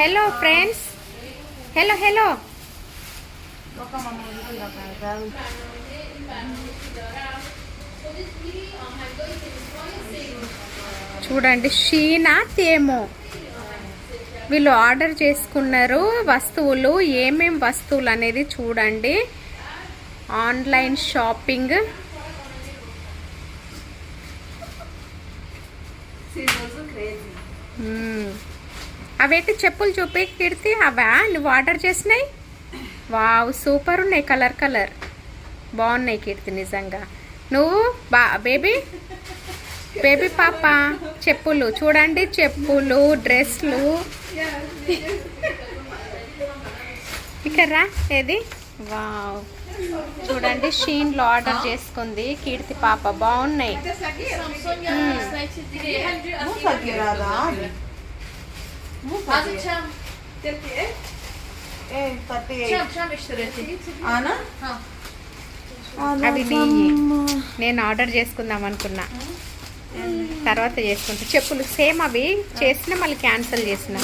Hello friends hello hello చూడండి షీనా తేమో. వీళ్ళు order చేసుకున్నారు వస్తువులు ఏమేం వస్తువులు అనేది చూడండి. Online shopping. మ్మ్. అవేంటి చెప్పులు చూపి కీర్తి అవా? నువ్వు ఆర్డర్ చేసినాయి? వావ్ సూపర్ ఉన్నాయి కలర్ కలర్ బాగున్నాయి కీర్తి నిజంగా. నువ్వు బా బేబీ బేబీ పాప చెప్పులు. చూడండి చెప్పులు డ్రెస్లు ఇక్కడ రా ఏది? వావ్. చూడండి షీన్లో ఆర్డర్ చేసుకుంది కీర్తి పాప. బాగున్నాయి. నేను ఆర్డర్ చేసుకుందాం అనుకున్నా. తర్వాత చేసుకుంటా. చెప్పులు సేమ్ అవి చేసిన మళ్ళీ క్యాన్సిల్ చేసిన?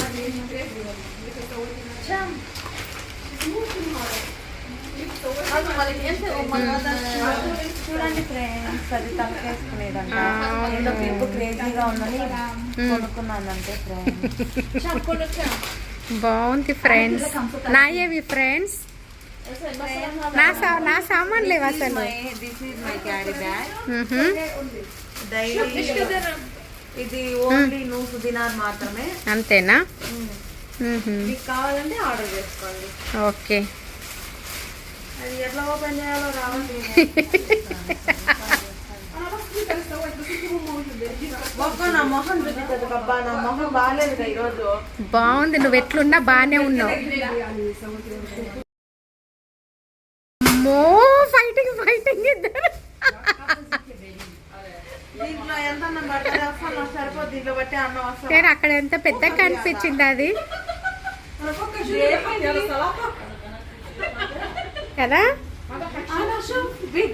బాగుంది ఫ్రెండ్స్. నా ఏవి ఫ్రెండ్స్? ఫ్రెండ్స్ నా నా సామాన్ లేవు అసలు? ఇది ఓన్లీ నూసు దినార్ మాత్రమే. అంతేనా? మీకు కావాలంటే ఆర్డర్ చేసుకోండి. ఓకే. ఎట్లా ఓపెన్ చేయాలో బాగుంది నువ్వు ఎట్లున్నా బాగానే ఉన్నావు. అమ్మో ఫైటింగ్ ఫైటింగ్ ఇద్దరు. అక్కడ ఎంత పెద్దగా కనిపించింది అది? كذا انا شوف بيج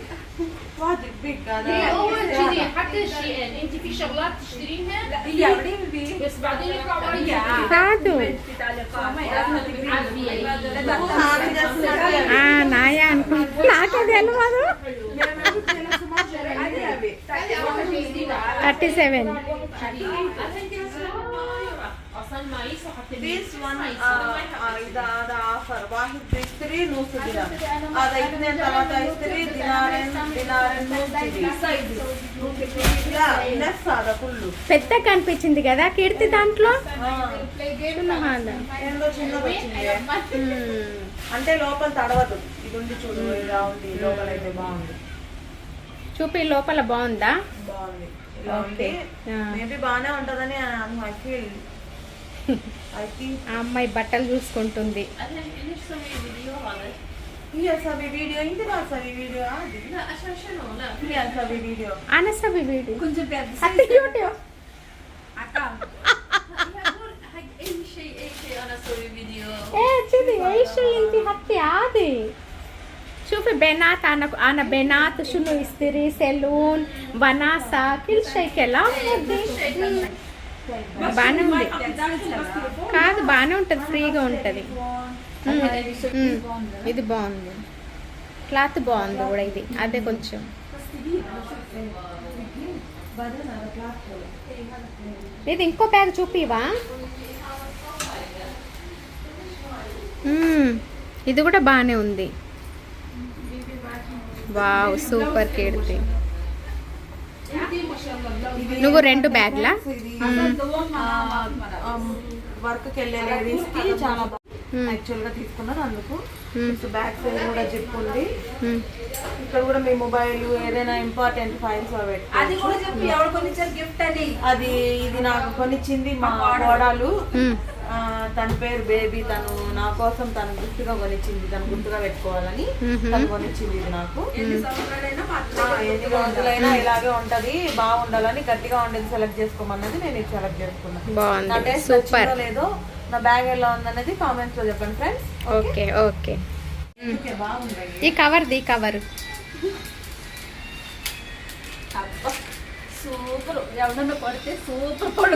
واجد بيج انا اول كذي حتى الشيئين انت في شغلات تشترينها لا هي حبيبي بس بعدين يطلع عليا ساعدوا اه نايان ناكو ديال مادو 37 This one, పెద్ద కనిపించింది కదా కీర్తి దాంట్లో? ఏందో చిన్నది వచ్చింది. మ్మ్. అంటే లోపల తడవదు. ఇది ఉంది చూడు ఇలా ఉంది. లోపల అయితే బాగుంది. చూపి లోపల బాగుందా? బాగుంది. ఇలా ఉంది. మేబీ బాగానే ఉంటదని ఐ ఫీల్ ఆ అమ్మాయి బట్టలు చూసుకుంటుంది ليش تسوي فيديو هذا؟ هي سوي فيديو انت ما تسوي فيديو عادي لا عشان شنو؟ لا هي تسوي فيديو అనసవి వీడియో كنت بيد حتى యూట్యూబ్ حق اي شيء اي شيء انا اسوي فيديو ఏ చూడు ఏషి ఇంటి హత్తి ఆది شوفي بنات انا انا بنات شنو يشتري سلون بناسة كل شيء كلام బాగానే ఉంది. కాదు బాగానే ఉంటుంది ఫ్రీగా ఉంటుంది. ఇది బాగుంది. క్లాత్ బాగుంది కూడా ఇది. అదే కొంచెం. ఇది ఇంకో బ్యాగ్ చూపివా. ఇది కూడా బాగానే ఉంది. Wow super Keerthi. నువ్వు రెండు బ్యాగ్లా వర్క్కి వెళ్ళే చాలా Hmm. యాక్చువల్గా తీసుకున్నాను అందుకు. బ్యాక్ సైడ్ కూడా జిప్ ఉంది. ఇక్కడ కూడా మీ మొబైల్ ఏదైనా ఇంపార్టెంట్ ఫైల్స్ అది కూడా చెప్పి ఎవరు కొనిచ్చారు గిఫ్ట్ అని అది ఇది నాకు కొనిచ్చింది మా. ఆ, తన పేరు బేబీ తను నా కోసం తను గుర్తుగా కొనిచ్చింది తను గుర్తుగా పెట్టుకోవాలని. తను కొనిచ్చింది ఇది నాకు. ఎన్ని రోజులైనా ఇలాగే ఉంటది బాగుండాలని గట్టిగా ఉండేది సెలెక్ట్ చేసుకోమన్నది నేను ఇది సెలెక్ట్ చేసుకున్నాను నా బాగుంది టేస్ట్ సూపర్. నచ్చిందో లేదో నా బ్యాగ్ ఎలా ఉందనేది కామెంట్స్లో చెప్పండి ఫ్రెండ్స్ ఓకే ఓకే. బాగుంది. ఈ కవర్ది ఈ కవర్. సూపర్. ఎవడన్నా కొడితే సూపర్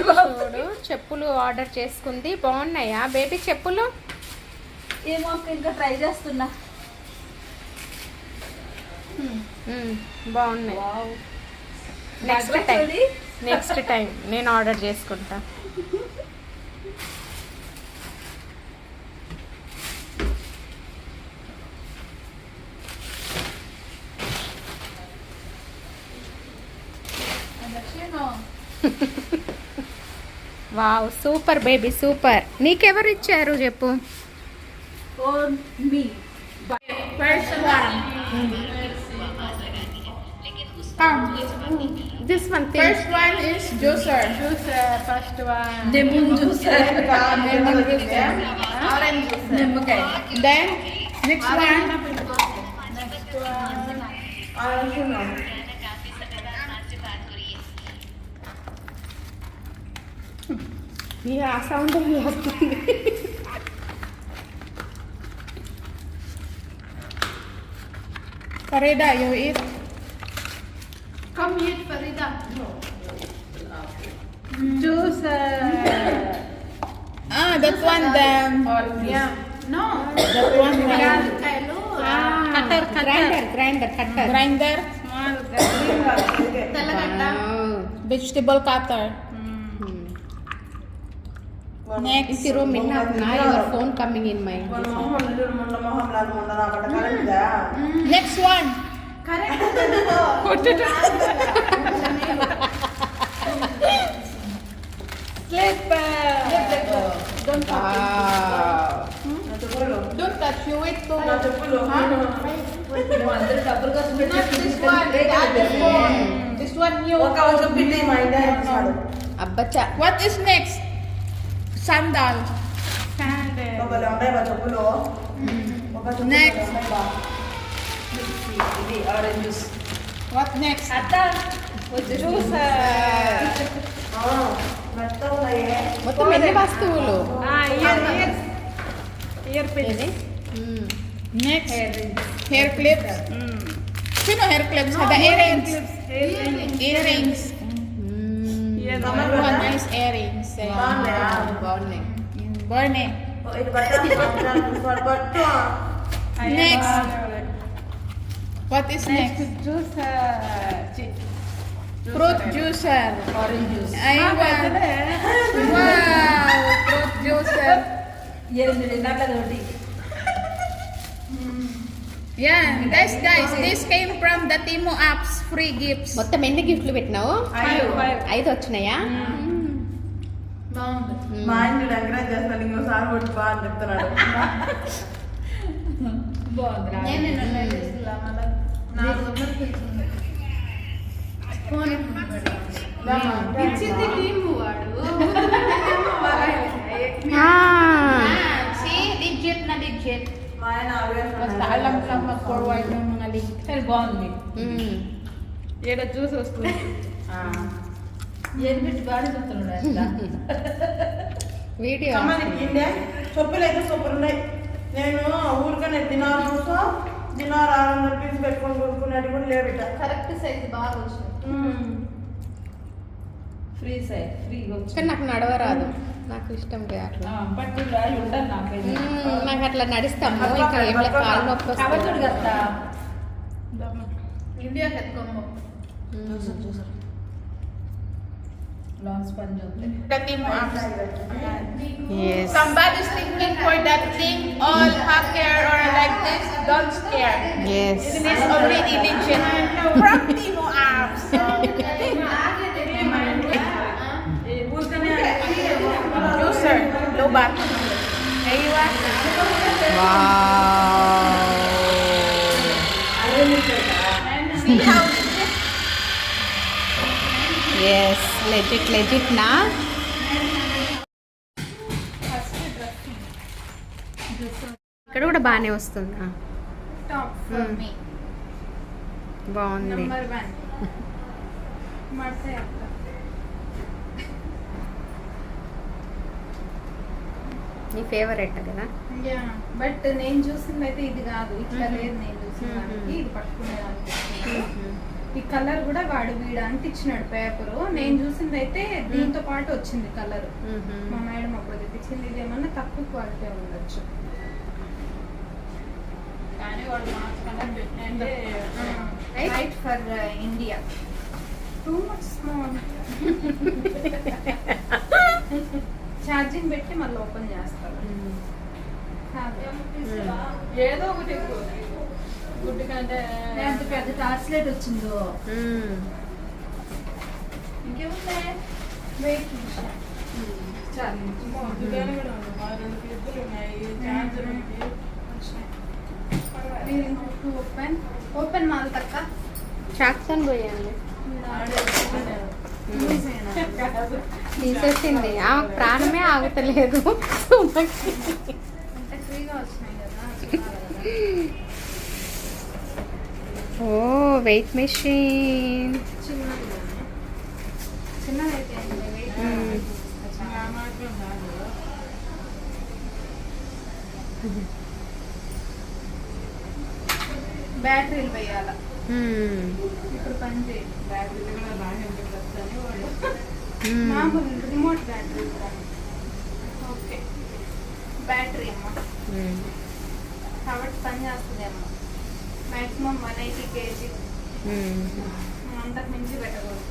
చెప్పులు ఆర్డర్ చేసుకుంది. బాగున్నాయా? బేబీ చెప్పులు? ఏమో ఇంకా ట్రై చేస్తున్నా. బాగున్నాయి. నెక్స్ట్ టైం నెక్స్ట్ టైం నేను ఆర్డర్ చేసుకుంటా. Wow super baby super. నీకెవరు ఇచ్చారు చెప్పు ఫస్ట్ వన్ నిమ్మకాయ. Then, next one. ఆ సౌండ్ వస్తుంది Farida, you eat. Come eat, Farida. Juicer. Ah, that one then. Yeah. No. That one then. Cutter grinder grinder cutter Grinder. Small grinder. Vegetable cutter. Next, if you room in your phone coming in my. Mm. Next one. Correct. Put it on. Slip. Don't touch wow. it. Hmm? Don't touch you wait too much. Not this one. The other one. This one you. What is next? Sandal. ఒకళ్ళు ఉన్నాయి మా చెప్పులు ఒక చెప్పులు Next. ఉన్నాయి బా. ఇది orange juice What next? Juicer. ఆ, మెత్తగా ఉన్నాయే మొత్తం ఎన్ని వస్తువులు Ear మ్మ్. Next. Hair clips. Sino hair clips? Ada earrings. Earrings. మ్మ్. Number one nice earrings. బాగున్నాయా? బాగున్నాయి Borne. ఓ, ఇది బట్ట పట్టు పట్టు Next. What is next? Fruit juicer. Orange juice I want. Wow. Fruit juicer. ఎనిమిది గంటల ఒకటి Yeah, guys, guys, this came from the Timo apps free gifts. మొత్తం ఎన్ని గిఫ్ట్లు పెట్టినావు ఐదు వచ్చినాయా మా ఆయన ఎంకరేజ్ చేస్తాను ఇంకోసారి కొట్టి బా అని చెప్తున్నాడు. ఇచ్చింది టీము వాడు. సరే బాగుంది. ఏడ జ్యూస్ వస్తుంది. ఏది పెట్టి బాడీ చూస్తున్నాడు వీడియో అమ్మకి ఇండే చెప్పులు అయితే సూపర్ ఉన్నాయి. నేను ఊరికనే దినారు చూసా దినారు ఆరు వందల పీస్ పెట్టుకొని కొనుక్కునేది కూడా లేవు ఇట కరెక్ట్ సైజ్ బాగా వచ్చింది. ఫ్రీ సైజ్ ఫ్రీ కానీ నాకు నడవరాదు. నాకు ఇష్టం అట్లా. నాకు అట్లా నడుస్తాము. ఇంకా ఏం కాలు నొప్పి వస్తుంది? కదా ఇండియా ఎత్తుకోము చూసారు చూసారు Long sponge Dati mo. Yes. Somebody's thinking for that thing, all hacker or like this, don't stare. Yes. It is already legit. From Timo apps. Ah. User, lobat. Naiwan. Wow. See how is legit legit నా ఇక్కడ కూడా బాగానే వస్తుందా? Hmm. బాగుంది. నీ favourite కదా? But నేను చూసింది అయితే ఇది కాదు. ఇట్లా లేదు నేను చూసిన. దానికి. ఇది పట్టుకునేదానికి ఈ కలర్ కూడా వాడు వీడు అంటించినాడు పేపరు. నేను చూసింది అయితే దీంతో పాటు వచ్చింది కలర్. మా మేడం అప్పుడు తెప్పించింది ఇది ఏమన్నా తక్కువ క్వాలిటీ ఉండొచ్చు. Right for India. Too much small charging పెట్టి మళ్ళీ ఓపెన్ చేస్తారు. ఏదో ఒకటి ఎంత పెద్ద వచ్చిందో. ఇంకేముంది వెయిట్ ఓపెన్. ఓపెన్ మాల్ తక్క. చాక్సన్ పోయండి. తీసేసింది. ఆ ప్రాణమే ఆగుతలేదు. అంటే ఫ్రీగా వచ్చినాయి కదా. ఓ వెయిట్ మెషిన్ బ్యాటరీలు వేయాల? ఇప్పుడు పని చేయదు బ్యాటరీలు కూడా బాగానే ఉంటుంది వస్తానే వాడు. మామూలు రిమోట్ బ్యాటరీ ఓకే. బ్యాటరీ అమ్మ. కాబట్టి పని చేస్తుంది అమ్మ మాక్సిమం వన్ ఎయిటీ కేజీ. అంతకు మించి పెట్టకూడదు.